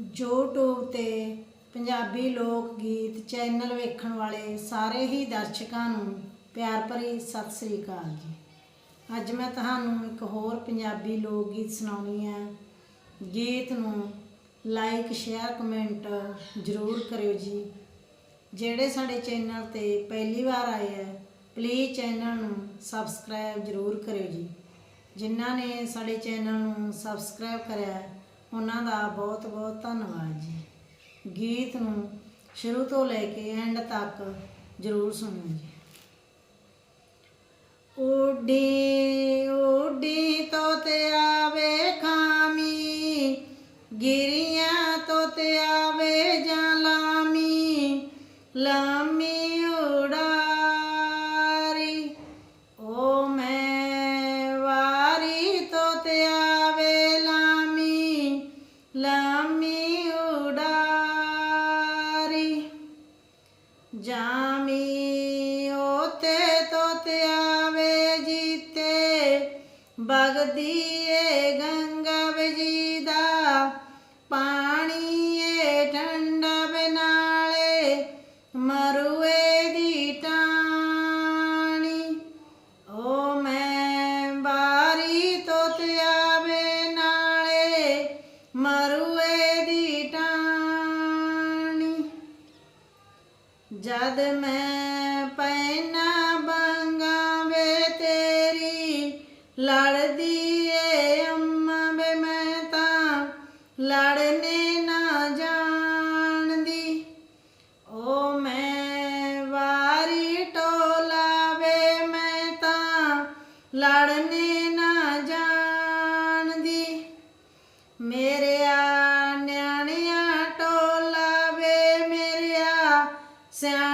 YouTube ਤੇ ਪੰਜਾਬੀ ਲੋਕ ਗੀਤ ਚੈਨਲ ਵੇਖਣ ਵਾਲੇ ਸਾਰੇ ਹੀ ਦਰਸ਼ਕਾਂ ਨੂੰ ਪਿਆਰ ਭਰੀ ਸਤਿ ਸ੍ਰੀ ਅਕਾਲ ਜੀ। ਅੱਜ ਮੈਂ ਤੁਹਾਨੂੰ ਇੱਕ ਹੋਰ ਪੰਜਾਬੀ ਲੋਕ ਗੀਤ ਸੁਣਾਉਣੀ ਹੈ ਗੀਤ ਨੂੰ ਲਾਈਕ ਸ਼ੇਅਰ ਕਮੈਂਟ ਜ਼ਰੂਰ ਕਰਿਓ ਜੀ। ਜਿਹੜੇ ਸਾਡੇ ਚੈਨਲ ਤੇ ਪਹਿਲੀ ਵਾਰ ਆਏ ਹੈ ਪਲੀਜ਼ ਚੈਨਲ ਨੂੰ ਸਬਸਕ੍ਰਾਈਬ ਜ਼ਰੂਰ ਕਰਿਓ ਜੀ। ਜਿਨ੍ਹਾਂ ਨੇ ਸਾਡੇ ਚੈਨਲ ਨੂੰ ਸਬਸਕ੍ਰਾਈਬ ਕਰਿਆ ਉਹਨਾਂ ਦਾ ਬਹੁਤ ਬਹੁਤ ਧੰਨਵਾਦ ਜੀ। ਗੀਤ ਨੂੰ ਸ਼ੁਰੂ ਤੋਂ ਲੈ ਕੇ ਐਂਡ ਤੱਕ ਜ਼ਰੂਰ ਸੁਣੋ ਜੀ। ਉੱਡੀ ਉੱਡੀ ਤੋਤੇ ਆਵੇ ਖਾਮੀ, ਗਿਰੀਆਂ ਤੋਤੇ ਆਵੇ ਜਾਂ ਲਾਮੀ ਲਾਮੀ ਲਾਮੀ ਉਡਾਰੀ ਜਾਮੀ ਓਤੇ ਤੋਤੇ ਆਵੇ ਜੀਤੇ ਬਗਦੀ ਲੜਦੀ ਏ ਅੰਮਾ ਵੇ ਮੈਂ ਤਾਂ, ਲੜਨੇ ਨਾ ਜਾਣਦੀ। ਓ ਮੈਂ ਵਾਰੀ ਟੋਲਾ ਵੇ ਮੈਂ ਤਾਂ, ਲੜਨੇ ਨਾ ਜਾਣਦੀ। ਮੇਰਿਆ ਨਿਆਣਿਆਂ ਟੋਲਾ ਵੇ ਮੇਰਿਆ ਸਿਆਣਿਆਂ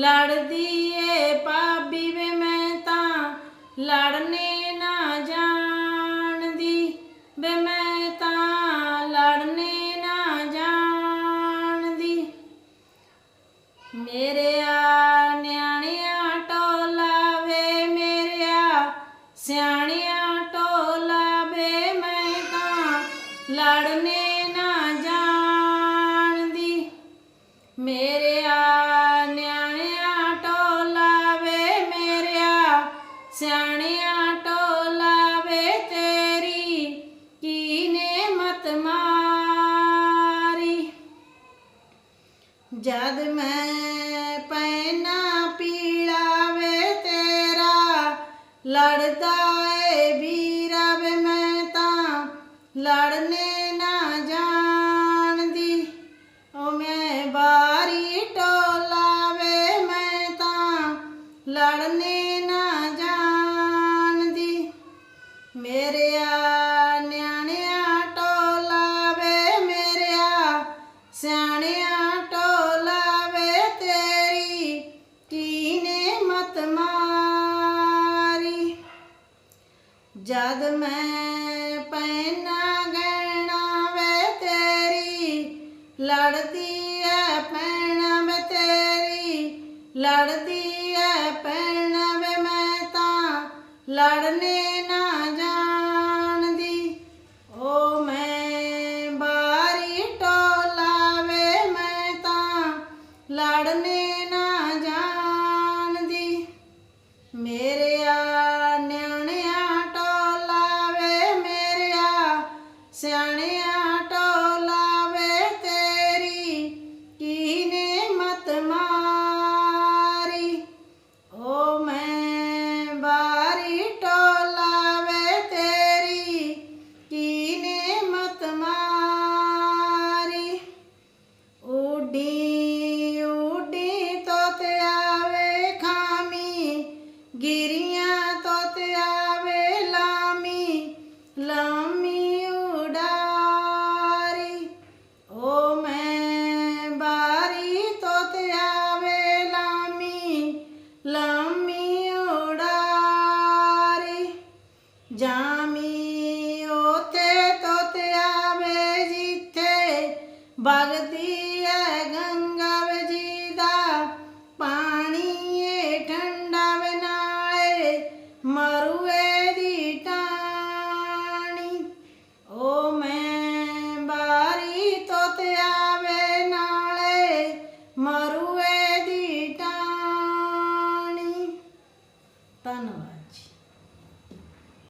ਲੜਦੀ ਏ ਪਾਬੀ ਵੇ ਮੈਂ ਤਾਂ ਲੜਨੇ ਨਾ ਜਾਣਦੀ। ਵੇ ਮੈਂ ਤਾਂ ਲੜਨੇ ਨਾ ਜਾਣਦੀ। ਮੇਰਿਆ ਨਿਆਣਿਆਂ ਟੋਲਾ ਵੇ ਮੇਰਿਆ, ਸਿਆਣਿਆਂ ਟੋਲਾ ਵੇ ਮੈਂ ਤਾਂ ਲੜਨੇ ਸਿਆਣਿਆਂ ਟੋਲਾ ਵੇ ਤੇਰੀ, ਕੀਨੇ ਮਤ ਮਾਰੀ। ਜਦ ਮੈਂ ਪੈਨਾ ਪੀਲਾ ਵੇ ਤੇਰਾ, ਲੜਦਾ ਏ ਵੀਰਾ ਵੇ ਮੈਂ ਤਾਂ, ਲੜਨੇ ਨਾ ਜਾਣਦੀ। ਓ ਮੈਂ ਬਾਰੀ ਟੋਲਾ ਵੇ ਮੈਂ ਤਾਂ, ਲੜਨੇ ਸਿਆਣਿਆਂ ਟੋਲਾ ਵੇ ਤੇਰੀ, ਕੀਨੇ ਮਤ ਮਾਰੀ। ਜਦ ਮੈਂ ਪੈਨਾ ਗਹਿਣਾ ਵੇ ਤੇ ਲੜਦੀ ਐ ਪੈਣਾ ਭਗਤੀ ਹੈ ਗੰਗ